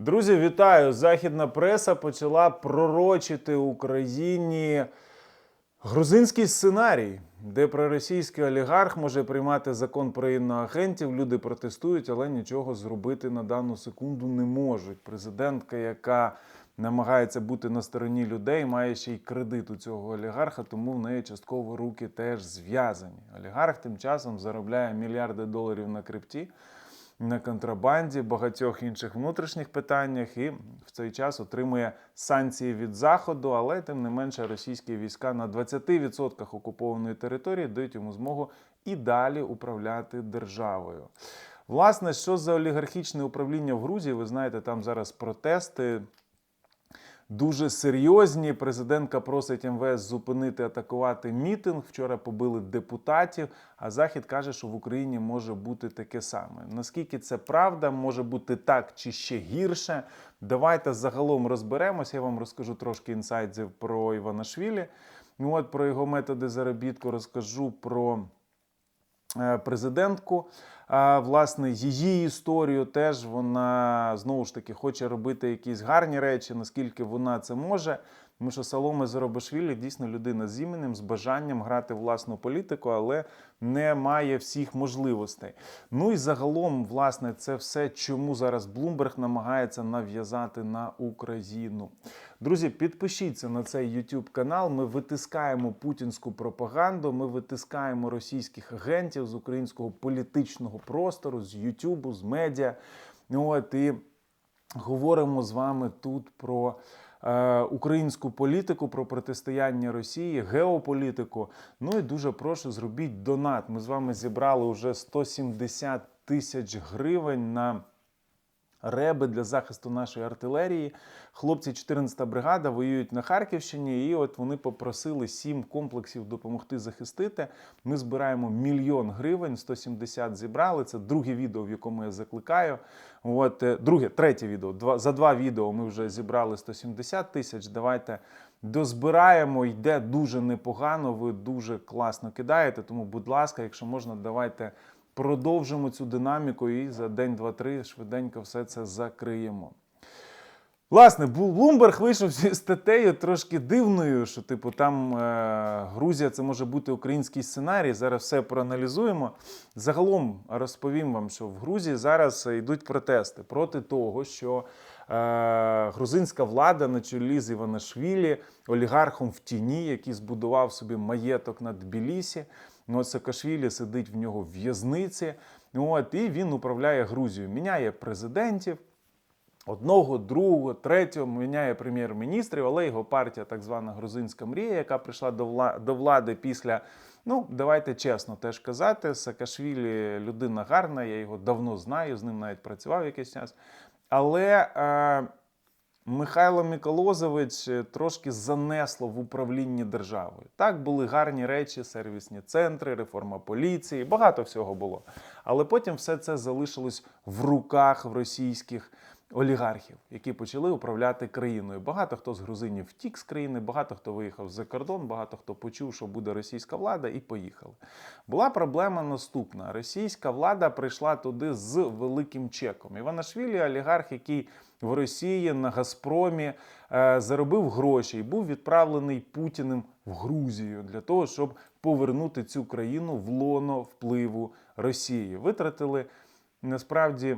Друзі, вітаю! Західна преса почала пророчити Україні грузинський сценарій, де проросійський олігарх може приймати закон про іноагентів. Люди протестують, але нічого зробити на дану секунду не можуть. Президентка, яка намагається бути на стороні людей, має ще й кредит у цього олігарха, тому в неї частково руки теж зв'язані. Олігарх тим часом заробляє мільярди доларів на крипті на контрабанді, багатьох інших внутрішніх питаннях, і в цей час отримує санкції від заходу, але тим не менше російські війська на 20% окупованої території дають йому змогу і далі управляти державою. Власне, що за олігархічне управління в Грузії? Ви знаєте, там зараз протести. Дуже серйозні. Президентка просить МВС зупинити атакувати мітинг. Вчора побили депутатів. А Захід каже, що в Україні може бути таке саме. Наскільки це правда, може бути так чи ще гірше. Давайте загалом розберемося. Я вам розкажу трошки інсайдів про Іванашвілі. Ну от про його методи заробітку розкажу про президентку. А, власне, її історію теж вона знову ж таки хоче робити якісь гарні речі, наскільки вона це може. Тому що Соломе Зоробашвілі дійсно людина з іменем, з бажанням грати власну політику, але не має всіх можливостей. Ну і загалом, власне, це все, чому зараз Блумберг намагається нав'язати на Україну. Друзі, підпишіться на цей YouTube канал. Ми витискаємо путінську пропаганду, ми витискаємо російських агентів з українського політичного простору, з YouTube, з медіа. От і говоримо з вами тут про українську політику, про протистояння Росії, геополітику. Ну і дуже прошу, зробіть донат. Ми з вами зібрали вже 170 тисяч гривень на. Реби для захисту нашої артилерії. Хлопці 14-та бригада воюють на Харківщині, і от вони попросили сім комплексів допомогти захистити. Ми збираємо мільйон гривень, 170 зібрали. Це друге відео, в якому я закликаю. От е, друге, третє відео. Два за два відео ми вже зібрали 170 тисяч. Давайте дозбираємо. Йде дуже непогано. Ви дуже класно кидаєте. Тому, будь ласка, якщо можна, давайте. Продовжимо цю динаміку і за день, два-три швиденько все це закриємо. Власне, Блумберг вийшов зі статтею трошки дивною, що, типу, там е, Грузія це може бути український сценарій. Зараз все проаналізуємо. Загалом розповім вам, що в Грузії зараз йдуть протести проти того, що е, грузинська влада на чолі з Іванашвілі, олігархом в тіні, який збудував собі маєток на Тбілісі. Ну, Саакашвілі сидить в нього в в'язниці. От, і він управляє Грузією, міняє президентів. Одного, другого, третього міняє прем'єр-міністрів, але його партія, так звана грузинська мрія, яка прийшла до влади після. Ну, давайте чесно теж казати. Саакашвілі людина гарна, я його давно знаю, з ним навіть працював якийсь час. Але е, Михайло Миколозович е, трошки занесло в управлінні державою. Так були гарні речі, сервісні центри, реформа поліції, багато всього було. Але потім все це залишилось в руках в російських олігархів, які почали управляти країною. Багато хто з грузинів втік з країни, багато хто виїхав за кордон, багато хто почув, що буде російська влада, і поїхали. Була проблема наступна: російська влада прийшла туди з великим чеком. Іванашвілі, олігарх, який в Росії на Газпромі е, заробив гроші і був відправлений Путіним в Грузію для того, щоб повернути цю країну в лоно впливу Росії. Витратили насправді.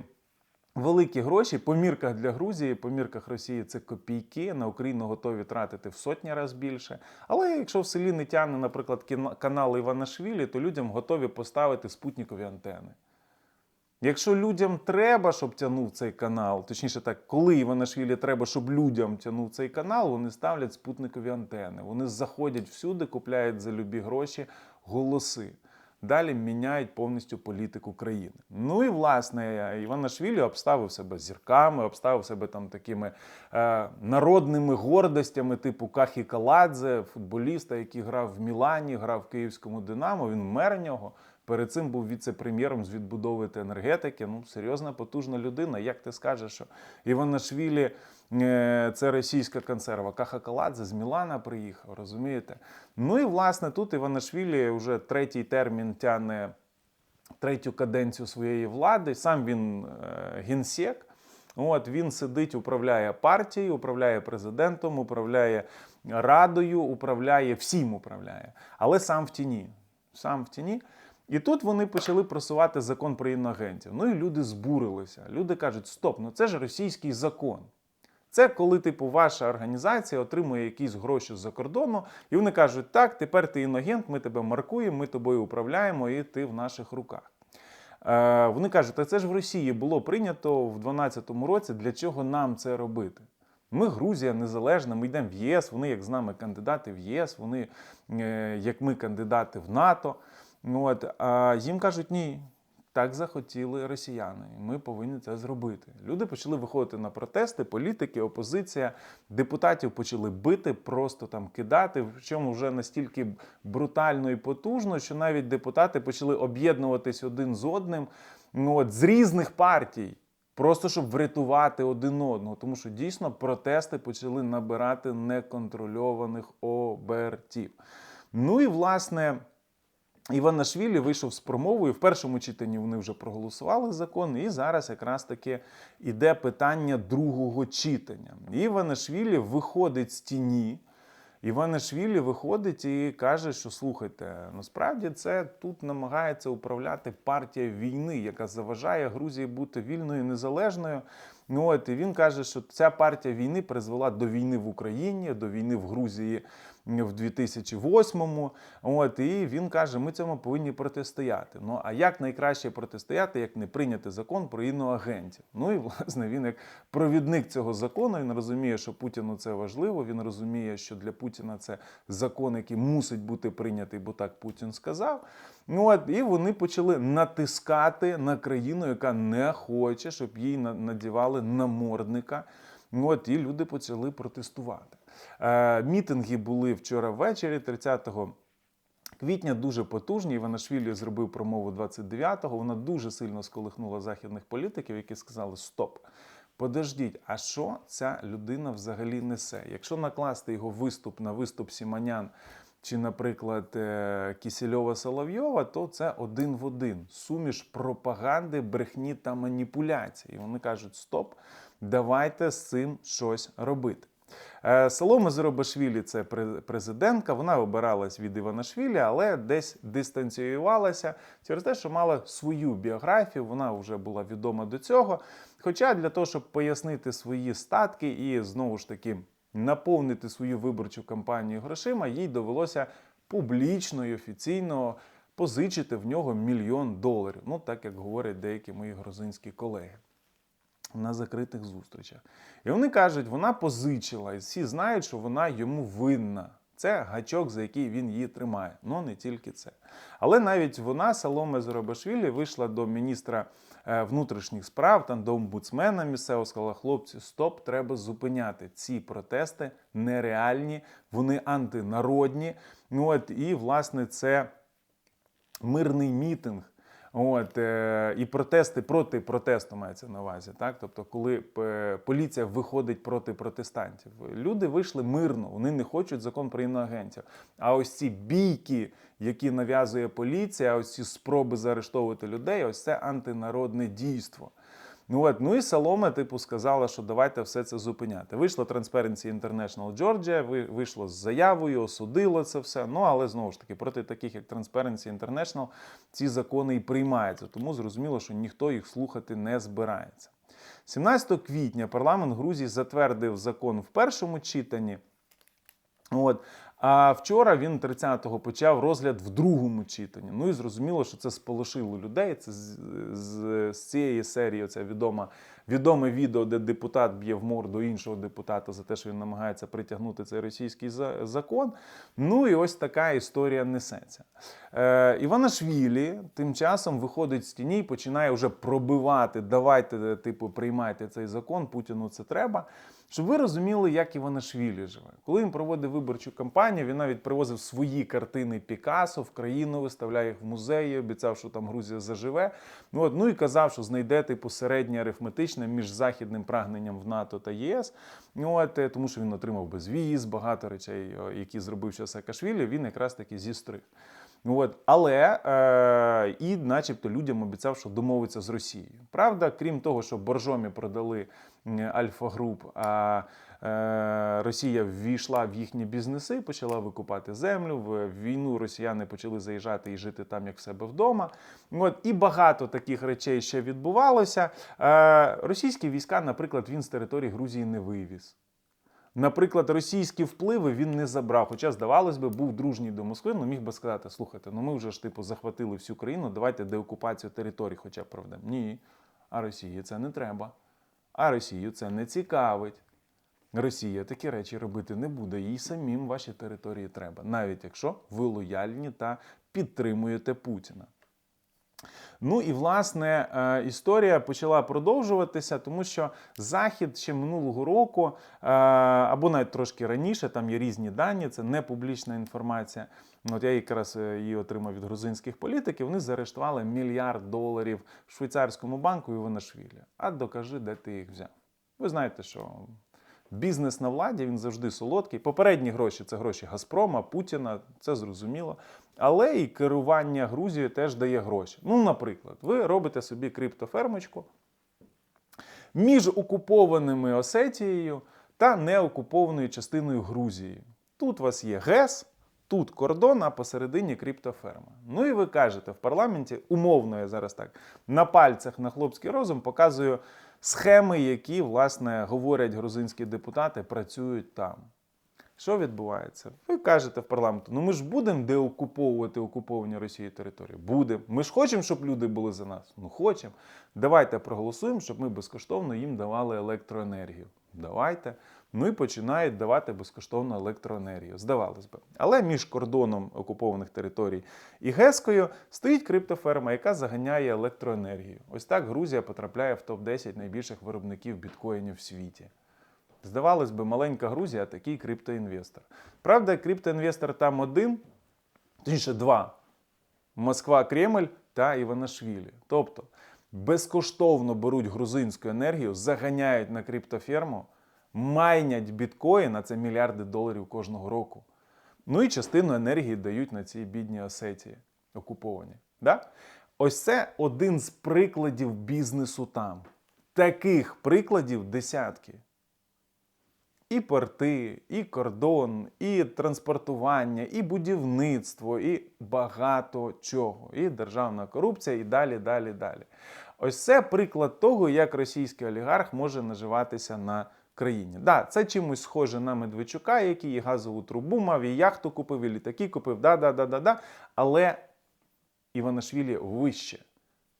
Великі гроші по мірках для Грузії, по мірках Росії це копійки. На Україну готові тратити в сотні разів більше. Але якщо в селі не тягне, наприклад, канал Іванашвілі, то людям готові поставити спутникові антени. Якщо людям треба, щоб тягнув цей канал, точніше так, коли Іванашвілі треба, щоб людям тягнув цей канал, вони ставлять спутникові антени. Вони заходять всюди, купляють за любі гроші голоси. Далі міняють повністю політику країни. Ну і власне Іванашвілі обставив себе зірками, обставив себе там такими е, народними гордостями, типу Кахі Каладзе, футболіста, який грав в Мілані, грав в Київському Динамо. Він мер нього. Перед цим був віце-прем'єром з відбудови енергетики. Ну, серйозна, потужна людина. Як ти скажеш, що Іванашвілі це російська консерва? Каха Каладзе з Мілана приїхав, розумієте? Ну і власне тут Іванашвілі вже третій термін тягне третю каденцію своєї влади. Сам він е, генсек. От він сидить, управляє партією, управляє президентом, управляє радою, управляє всім управляє, але сам в тіні. Сам в тіні. І тут вони почали просувати закон про інагентів. Ну і люди збурилися. Люди кажуть: стоп, ну це ж російський закон. Це коли, типу, ваша організація отримує якісь гроші з-за кордону, і вони кажуть, так, тепер ти інагент, ми тебе маркуємо, ми тобою управляємо, і ти в наших руках. Е, вони кажуть, а це ж в Росії було прийнято в 2012 році, для чого нам це робити? Ми Грузія незалежна, ми йдемо в ЄС, вони як з нами кандидати в ЄС, вони е, як ми кандидати в НАТО. От, а їм кажуть, ні, так захотіли росіяни, і ми повинні це зробити. Люди почали виходити на протести, політики, опозиція, депутатів почали бити, просто там кидати, в чому вже настільки брутально і потужно, що навіть депутати почали об'єднуватись один з одним ну, от, з різних партій. Просто щоб врятувати один одного, тому що дійсно протести почали набирати неконтрольованих обертів. Ну і власне. Іванашвілі вийшов з промовою. В першому читанні вони вже проголосували закон, і зараз якраз таки іде питання другого читання. Іванашвілі виходить з тіні. Іванашвілі виходить і каже, що слухайте, насправді це тут намагається управляти партія війни, яка заважає Грузії бути вільною і незалежною. Ну от і він каже, що ця партія війни призвела до війни в Україні, до війни в Грузії в 2008-му. От і він каже, ми цьому повинні протистояти. Ну а як найкраще протистояти, як не прийняти закон про іноагентів? Ну і власне він як провідник цього закону. Він розуміє, що Путіну це важливо. Він розуміє, що для Путіна це закон, який мусить бути прийнятий, бо так Путін сказав. Ну от і вони почали натискати на країну, яка не хоче, щоб їй надівали намордника. Ну, от і люди почали протестувати. Е, Мітинги були вчора ввечері, 30 квітня, дуже потужні. Іванашвілі зробив промову 29-го. Вона дуже сильно сколихнула західних політиків, які сказали: Стоп, подождіть, а що ця людина взагалі несе? Якщо накласти його виступ на виступ Сіманян. Чи, наприклад, е, Кісельова Соловйова, то це один в один суміш пропаганди, брехні та маніпуляцій. І вони кажуть: Стоп, давайте з цим щось робити. Е, Солома Зеробашвілі це президентка. Вона обиралась від Іванашвілі, але десь дистанціювалася через те, що мала свою біографію. Вона вже була відома до цього. Хоча для того, щоб пояснити свої статки і знову ж таки наповнити свою виборчу кампанію грошима, їй довелося публічно і офіційно позичити в нього мільйон доларів. Ну так як говорять деякі мої грузинські колеги на закритих зустрічах. І вони кажуть, вона позичила, і всі знають, що вона йому винна. Це гачок, за який він її тримає. Ну не тільки це. Але навіть вона, Саломе Зоробашвілі, вийшла до міністра е, внутрішніх справ, там до омбудсмена місцевого сказала, хлопці, стоп, треба зупиняти. Ці протести нереальні, вони антинародні. Ну, от, І, власне, це мирний мітинг. От е, і протести проти протесту мається на увазі. Так, тобто, коли поліція виходить проти протестантів, люди вийшли мирно, вони не хочуть закон про іноагентів. А ось ці бійки, які нав'язує поліція, ось ці спроби заарештовувати людей, ось це антинародне дійство. Ну от, ну і Солома, типу, сказала, що давайте все це зупиняти. Вийшло Transparency International Georgia, вийшло з заявою, осудило це все. Ну але знову ж таки, проти таких як Transparency International ці закони і приймаються. Тому зрозуміло, що ніхто їх слухати не збирається. 17 квітня парламент Грузії затвердив закон в першому читанні. От. А вчора він 30-го почав розгляд в другому читанні. Ну і зрозуміло, що це сполошило людей. Це з, з, з цієї серії оця відома, відоме відео, де депутат б'є в морду іншого депутата за те, що він намагається притягнути цей російський закон. Ну і ось така історія несеться. Е, Іванашвілі тим часом виходить з тіні і починає вже пробивати. Давайте, типу, приймайте цей закон, Путіну це треба. Щоб ви розуміли, як Іванашвілі живе. Коли він проводив виборчу кампанію, він навіть привозив свої картини Пікасо в країну, виставляє їх в музеї, обіцяв, що там Грузія заживе. Ну от, ну і казав, що знайде типу середнє арифметичне між західним прагненням в НАТО та ЄС. Ну, от, е, Тому що він отримав безвіз, багато речей, які зробив ще Саакашвілі, він якраз таки зістриг. От, але е, і, начебто, людям обіцяв, що домовиться з Росією. Правда, крім того, що боржомі продали Альфа Груп, а е, Росія ввійшла в їхні бізнеси, почала викупати землю. В війну росіяни почали заїжджати і жити там, як в себе вдома. От, і багато таких речей ще відбувалося. Е, російські війська, наприклад, він з території Грузії не вивіз. Наприклад, російські впливи він не забрав. Хоча, здавалось би, був дружній до Москви, ну міг би сказати: слухайте, ну ми вже ж типу захватили всю країну, давайте деокупацію територій хоча б проведемо. Ні. А Росії це не треба. А Росію це не цікавить. Росія такі речі робити не буде. Їй самим ваші території треба, навіть якщо ви лояльні та підтримуєте Путіна. Ну і власне е, історія почала продовжуватися, тому що Захід ще минулого року, е, або навіть трошки раніше, там є різні дані, це не публічна інформація. От я якраз е, її отримав від грузинських політиків. Вони заарештували мільярд доларів в швейцарському банку і Іванашвілі. А докажи, де ти їх взяв. Ви знаєте, що бізнес на владі він завжди солодкий. Попередні гроші це гроші Газпрома, Путіна, це зрозуміло. Але і керування Грузією теж дає гроші. Ну, наприклад, ви робите собі криптофермочку між окупованими Осетією та неокупованою частиною Грузії. Тут у вас є ГЕС, тут кордон, а посередині криптоферма. Ну і ви кажете в парламенті, умовно, я зараз так на пальцях на хлопський розум показую схеми, які, власне, говорять грузинські депутати, працюють там. Що відбувається? Ви кажете в парламенту, ну ми ж будемо деокуповувати окуповані Росією території? Будемо. Ми ж хочемо, щоб люди були за нас. Ну хочемо. Давайте проголосуємо, щоб ми безкоштовно їм давали електроенергію. Давайте. Ну і починають давати безкоштовну електроенергію. Здавалось би. Але між кордоном окупованих територій і Гескою стоїть криптоферма, яка заганяє електроенергію. Ось так Грузія потрапляє в топ-10 найбільших виробників біткоїнів в світі. Здавалось би, маленька Грузія, такий криптоінвестор. Правда, криптоінвестор там один, точніше два: Москва, Кремль та Іванашвілі. Тобто безкоштовно беруть грузинську енергію, заганяють на криптоферму, майнять біткоін, а це мільярди доларів кожного року. Ну і частину енергії дають на ці бідні Осетії окуповані. Да? Ось це один з прикладів бізнесу там. Таких прикладів десятки. І порти, і кордон, і транспортування, і будівництво, і багато чого. І державна корупція, і далі, далі, далі. Ось це приклад того, як російський олігарх може наживатися на країні. Да, це чимось схоже на Медведчука, який і газову трубу мав, і яхту купив, і літаки купив. Да, да, да, да, да. Але Іванашвілі вище.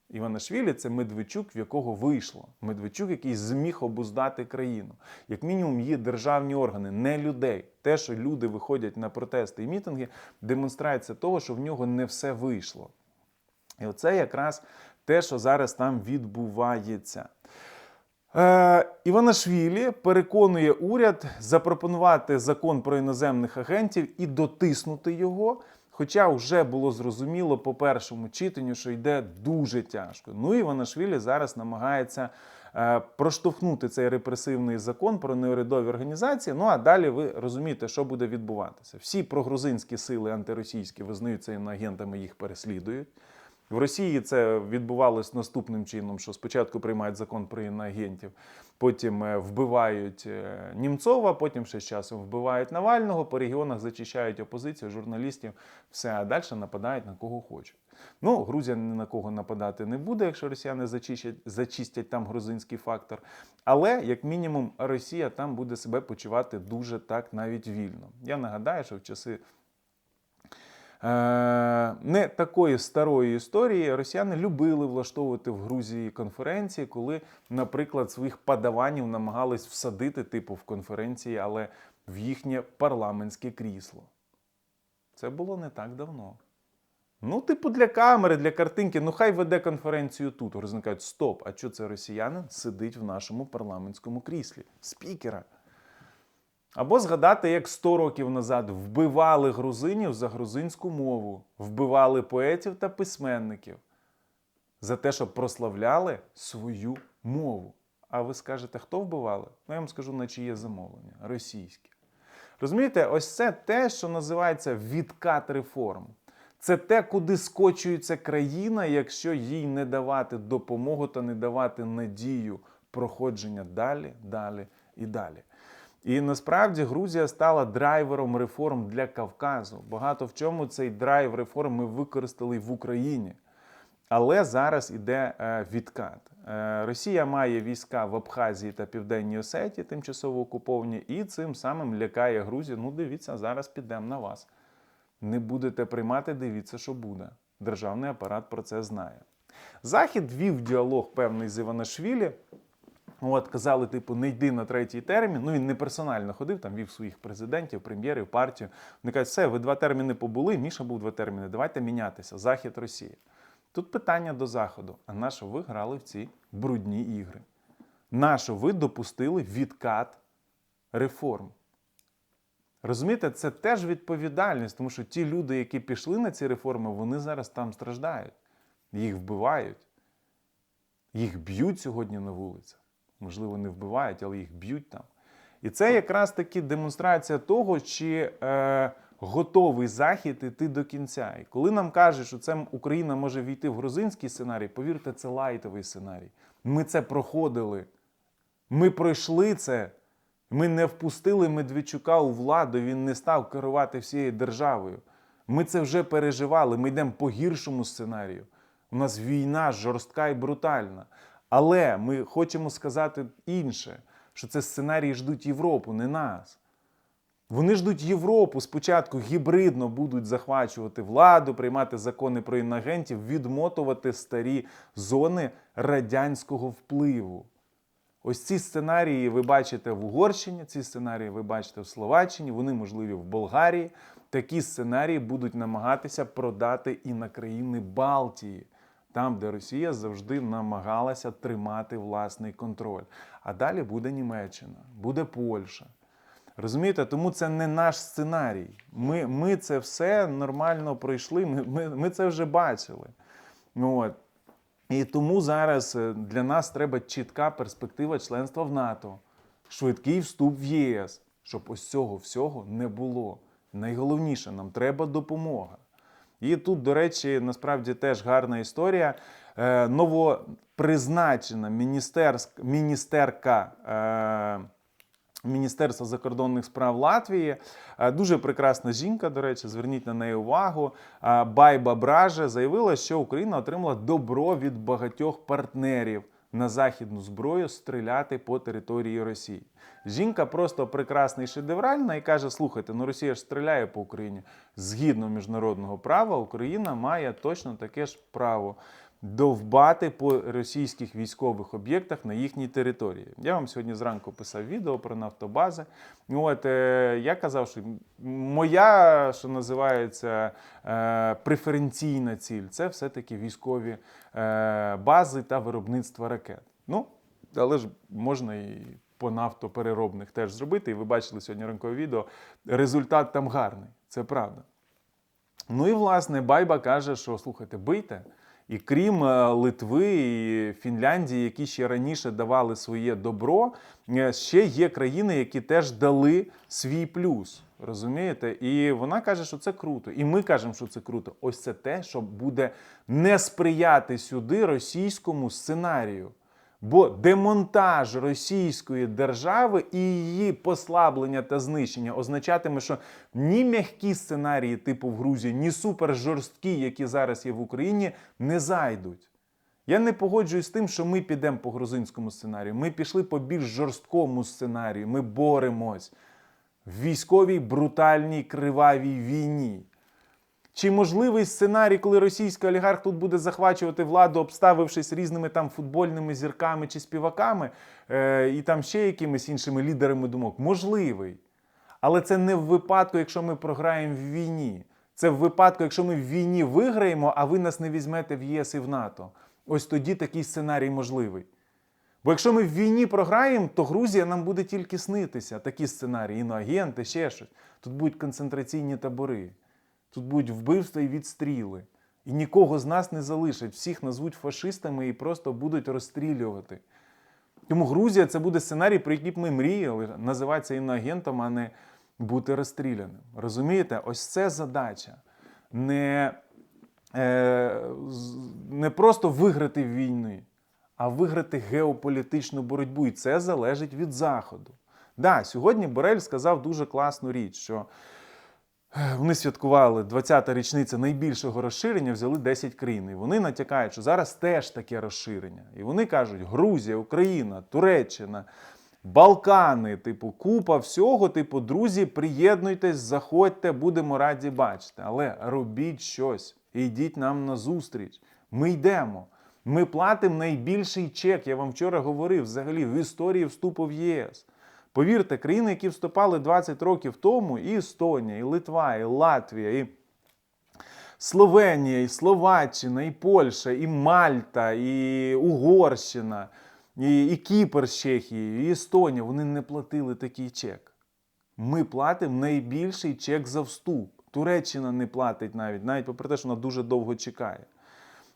Іванашвілі це Медведчук, в якого вийшло. Медведчук, який зміг обуздати країну. Як мінімум, є державні органи, не людей. Те, що люди виходять на протести і мітинги, демонстрація того, що в нього не все вийшло. І оце якраз те, що зараз там відбувається. Е, Іванашвілі переконує уряд запропонувати закон про іноземних агентів і дотиснути його. Хоча вже було зрозуміло по першому читанню, що йде дуже тяжко. Ну і Іванашвілі зараз намагається е, проштовхнути цей репресивний закон про неурядові організації. Ну а далі ви розумієте, що буде відбуватися. Всі прогрузинські сили антиросійські визнаються іноагентами, їх переслідують. В Росії це відбувалось наступним чином, що спочатку приймають закон про іноагентів, потім е, вбивають е, Німцова, потім ще з часом вбивають Навального, по регіонах зачищають опозицію, журналістів, все, а далі нападають на кого хочуть. Ну, Грузія ні на кого нападати не буде, якщо росіяни зачистять, зачистять там грузинський фактор. Але, як мінімум, Росія там буде себе почувати дуже так навіть вільно. Я нагадаю, що в часи. Е, Не такої старої історії росіяни любили влаштовувати в Грузії конференції, коли, наприклад, своїх подаванів намагались всадити, типу, в конференції, але в їхнє парламентське крісло. Це було не так давно. Ну, типу, для камери, для картинки, ну хай веде конференцію тут. Грузини кажуть, стоп, а що це росіянин сидить в нашому парламентському кріслі? Спікера. Або згадати, як 100 років назад вбивали грузинів за грузинську мову, вбивали поетів та письменників за те, що прославляли свою мову. А ви скажете, хто вбивали? Ну, я вам скажу, на чиє замовлення російське. Розумієте, ось це те, що називається відкат реформ. Це те, куди скочується країна, якщо їй не давати допомогу та не давати надію проходження далі, далі і далі. І насправді Грузія стала драйвером реформ для Кавказу. Багато в чому цей драйв реформ ми використали в Україні. Але зараз іде е, відкат. Е, Росія має війська в Абхазії та Південній Осетії, тимчасово окуповані, і цим самим лякає Грузію. Ну, дивіться, зараз підемо на вас. Не будете приймати, дивіться, що буде. Державний апарат про це знає. Захід вів діалог певний з Іванашвілі. От казали, типу, не йди на третій термін. Ну він не персонально ходив, там вів своїх президентів, прем'єрів, партію. Вони кажуть, все, ви два терміни побули. Міша був два терміни. Давайте мінятися. Захід Росії. Тут питання до Заходу: а на що ви грали в ці брудні ігри? На що ви допустили відкат реформ? Розумієте, це теж відповідальність, тому що ті люди, які пішли на ці реформи, вони зараз там страждають, їх вбивають, їх б'ють сьогодні на вулицях. Можливо, не вбивають, але їх б'ють там. І це якраз таки демонстрація того, чи е, готовий Захід іти до кінця. І коли нам кажуть, що це Україна може війти в грузинський сценарій, повірте, це лайтовий сценарій. Ми це проходили. Ми пройшли це. Ми не впустили Медведчука у владу, він не став керувати всією державою. Ми це вже переживали. Ми йдемо по гіршому сценарію. У нас війна жорстка і брутальна. Але ми хочемо сказати інше, що це сценарії ждуть Європу, не нас. Вони ждуть Європу. Спочатку гібридно будуть захвачувати владу, приймати закони про інагентів, відмотувати старі зони радянського впливу. Ось ці сценарії ви бачите в Угорщині, ці сценарії ви бачите в Словаччині, вони можливі в Болгарії. Такі сценарії будуть намагатися продати і на країни Балтії, там, де Росія завжди намагалася тримати власний контроль. А далі буде Німеччина, буде Польща. Розумієте, тому це не наш сценарій. Ми, ми це все нормально пройшли, ми, ми, ми це вже бачили. От. І тому зараз е, для нас треба чітка перспектива членства в НАТО, швидкий вступ в ЄС, щоб ось цього всього не було. Найголовніше, нам треба допомога. І тут, до речі, насправді теж гарна історія. Е, новопризначена міністерська міністерка. Е, Міністерства закордонних справ Латвії. Е, Дуже прекрасна жінка, до речі, зверніть на неї увагу. Байба Браже заявила, що Україна отримала добро від багатьох партнерів на західну зброю стріляти по території Росії. Жінка просто прекрасна і шедевральна і каже: слухайте, ну Росія ж стріляє по Україні. Згідно міжнародного права, Україна має точно таке ж право довбати по російських військових об'єктах на їхній території. Я вам сьогодні зранку писав відео про нафтобази. От е, я казав, що моя, що називається, е, преференційна ціль це все-таки військові е, бази та виробництво ракет. Ну, але ж можна і по нафтопереробних теж зробити. І ви бачили сьогодні ранкове відео. Результат там гарний, це правда. Ну і власне Байба каже, що слухайте, бийте. І крім е, Литви і Фінляндії, які ще раніше давали своє добро, е, ще є країни, які теж дали свій плюс. Розумієте? І вона каже, що це круто. І ми кажемо, що це круто. Ось це те, що буде не сприяти сюди російському сценарію. Бо демонтаж російської держави і її послаблення та знищення означатиме, що ні м'які сценарії, типу в Грузії, ні супержорсткі, які зараз є в Україні, не зайдуть. Я не погоджуюсь з тим, що ми підемо по грузинському сценарію. Ми пішли по більш жорсткому сценарію. Ми боремось в військовій брутальній кривавій війні. Чи можливий сценарій, коли російський олігарх тут буде захвачувати владу, обставившись різними там футбольними зірками чи співаками, е, і там ще якимись іншими лідерами думок? Можливий. Але це не в випадку, якщо ми програємо в війні. Це в випадку, якщо ми в війні виграємо, а ви нас не візьмете в ЄС і в НАТО. Ось тоді такий сценарій можливий. Бо якщо ми в війні програємо, то Грузія нам буде тільки снитися. Такі сценарії, іноагенти, ще щось. Тут будуть концентраційні табори. Тут будуть вбивства і відстріли. І нікого з нас не залишать. Всіх назвуть фашистами і просто будуть розстрілювати. Тому Грузія це буде сценарій, про який б ми мріяли, називатися іноагентом, а не бути розстріляним. Розумієте? Ось це задача. Не е, не просто виграти війни, а виграти геополітичну боротьбу. І це залежить від Заходу. Да, сьогодні Борель сказав дуже класну річ, що вони святкували 20-та річниця найбільшого розширення, взяли 10 країн. І вони натякають, що зараз теж таке розширення. І вони кажуть: Грузія, Україна, Туреччина, Балкани, типу, купа всього, типу, друзі, приєднуйтесь, заходьте, будемо раді бачити. Але робіть щось йдіть нам на зустріч. Ми йдемо. Ми платимо найбільший чек. Я вам вчора говорив взагалі в історії вступу в ЄС. Повірте, країни, які вступали 20 років тому, і Естонія, і Литва, і Латвія, і Словенія, і Словаччина, і Польща, і Мальта, і Угорщина, і, і Кіпр з Чехією, і Естонія, вони не платили такий чек. Ми платимо найбільший чек за вступ. Туреччина не платить навіть, навіть попри те, що вона дуже довго чекає.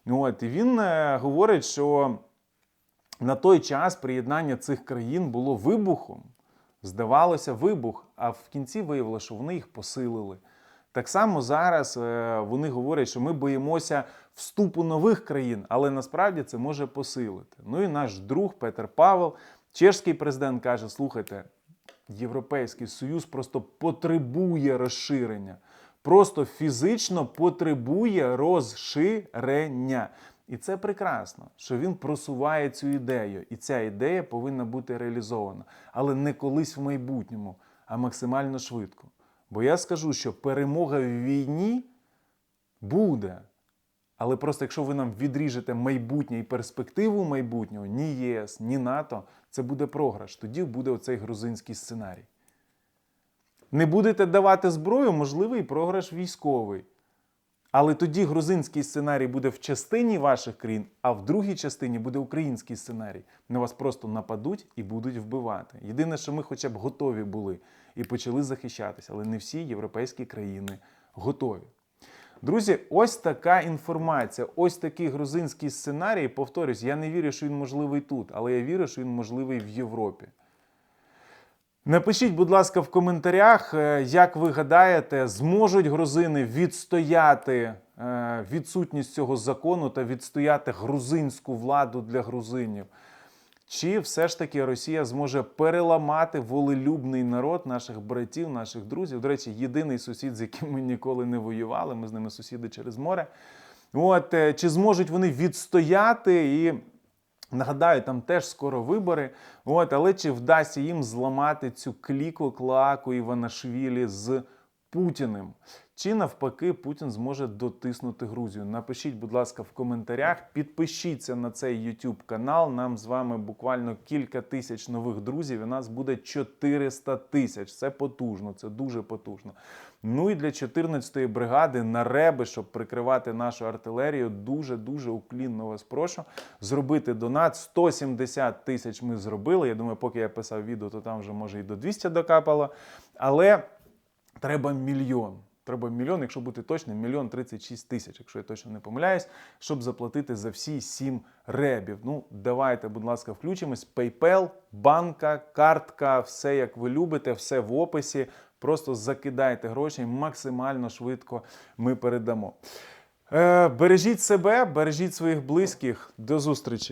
От, і він е, говорить, що на той час приєднання цих країн було вибухом. Здавалося, вибух, а в кінці виявилося, що вони їх посилили. Так само зараз е, вони говорять, що ми боїмося вступу нових країн, але насправді це може посилити. Ну і наш друг Петер Павел, чешський президент, каже: слухайте, Європейський Союз просто потребує розширення, просто фізично потребує розширення. І це прекрасно, що він просуває цю ідею, і ця ідея повинна бути реалізована, але не колись в майбутньому, а максимально швидко. Бо я скажу, що перемога в війні буде. Але просто якщо ви нам відріжете майбутнє і перспективу майбутнього, ні ЄС, ні НАТО, це буде програш. Тоді буде оцей грузинський сценарій. Не будете давати зброю, можливий програш військовий. Але тоді грузинський сценарій буде в частині ваших країн, а в другій частині буде український сценарій. На вас просто нападуть і будуть вбивати. Єдине, що ми хоча б готові були і почали захищатися, але не всі європейські країни готові. Друзі, ось така інформація, ось такий грузинський сценарій. Повторюсь, я не вірю, що він можливий тут, але я вірю, що він можливий в Європі. Напишіть, будь ласка, в коментарях, е, як ви гадаєте, зможуть грузини відстояти е, відсутність цього закону та відстояти грузинську владу для грузинів? Чи все ж таки Росія зможе переламати волелюбний народ наших братів, наших друзів? До речі, єдиний сусід, з яким ми ніколи не воювали, ми з ними сусіди через море. От, е, чи зможуть вони відстояти і Нагадаю, там теж скоро вибори. От, але чи вдасться їм зламати цю кліку клаку Іванашвілі з Путіним? Чи навпаки Путін зможе дотиснути Грузію? Напишіть, будь ласка, в коментарях. Підпишіться на цей YouTube канал. Нам з вами буквально кілька тисяч нових друзів. І нас буде 400 тисяч. Це потужно, це дуже потужно. Ну і для 14-ї бригади на реби, щоб прикривати нашу артилерію, дуже дуже уклінно вас прошу зробити донат. 170 тисяч ми зробили. Я думаю, поки я писав відео, то там вже може і до 200 докапало. Але треба мільйон. Треба мільйон, якщо бути точним, мільйон 36 тисяч, якщо я точно не помиляюсь, щоб заплатити за всі сім ребів. Ну, давайте, будь ласка, включимось. PayPal, банка, картка, все як ви любите, все в описі. Просто закидайте гроші, максимально швидко ми передамо. Е, бережіть себе, бережіть своїх близьких. До зустрічі!